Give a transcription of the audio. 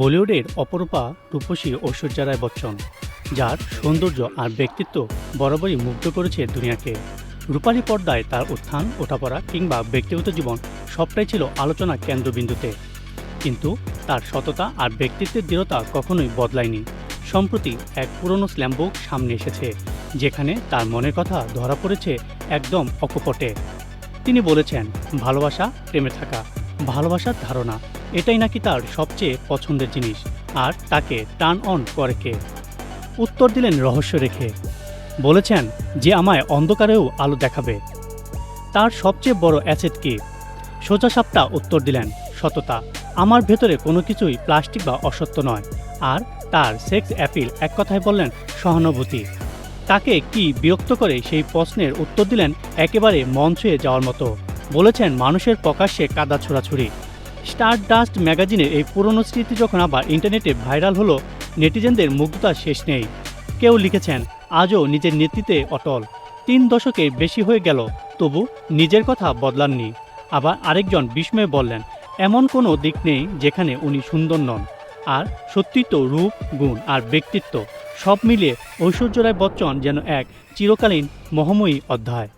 বলিউডের অপরূপা, রূপসী ঐশ্বর্যা রায় বচ্চন, যার সৌন্দর্য আর ব্যক্তিত্ব বরাবরই মুগ্ধ করেছে দুনিয়াকে। রূপালী পর্দায় তার উত্থান, ওঠাপড়া কিংবা ব্যক্তিগত জীবন সবটাই ছিল আলোচনা কেন্দ্রবিন্দুতে। কিন্তু তার সততা আর ব্যক্তিত্বের দৃঢ়তা কখনোই বদলায়নি। সম্প্রতি এক পুরনো স্ল্যামবুক সামনে এসেছে, যেখানে তার মনের কথা ধরা পড়েছে একদম অকপটে। তিনি বলেছেন, ভালোবাসা, প্রেমে থাকা। ভালোবাসার ধারণা। এটাই নাকি তার সবচেয়ে পছন্দের জিনিস। আর তাকে টার্ন অন করে কে? উত্তর দিলেন রহস্য রেখে। বলেছেন যে আমায় অন্ধকারেও আলো দেখাবে। তার সবচেয়ে বড় অ্যাসেট কি? সোজা সাপটা উত্তর দিলেন, সততা। আমার ভেতরে কোনো কিছুই প্লাস্টিক বা অসত্য নয়। আর তার সেক্স অ্যাপিল এক কথায় বললেন সহানুভূতি। তাকে কি বিরক্ত করে সেই প্রশ্নের উত্তর দিলেন একেবারে মন ছুঁয়ে যাওয়ার মতো। বলেছেন মানুষের প্রকাশ্যে কাদা ছোড়াছুড়ি। স্টার ডাস্ট ম্যাগাজিনের এই পুরনো স্মৃতি যখন আবার ইন্টারনেটে ভাইরাল হলো, নেটিজেনদের মুগ্ধতা শেষ নেই। কেউ লিখেছেন, আজও নিজের নেতৃত্বে অটল। তিন দশকের বেশি হয়ে গেল, তবু নিজের কথা বদলাননি। আবার আরেকজন বিস্ময়ে বললেন, এমন কোনো দিক নেই যেখানে উনি সুন্দর নন। আর সত্যি তো রূপ, গুণ আর ব্যক্তিত্ব সব মিলিয়ে ঐশ্বর্য রায় বচ্চন যেন এক চিরকালীন মহময়ী অধ্যায়।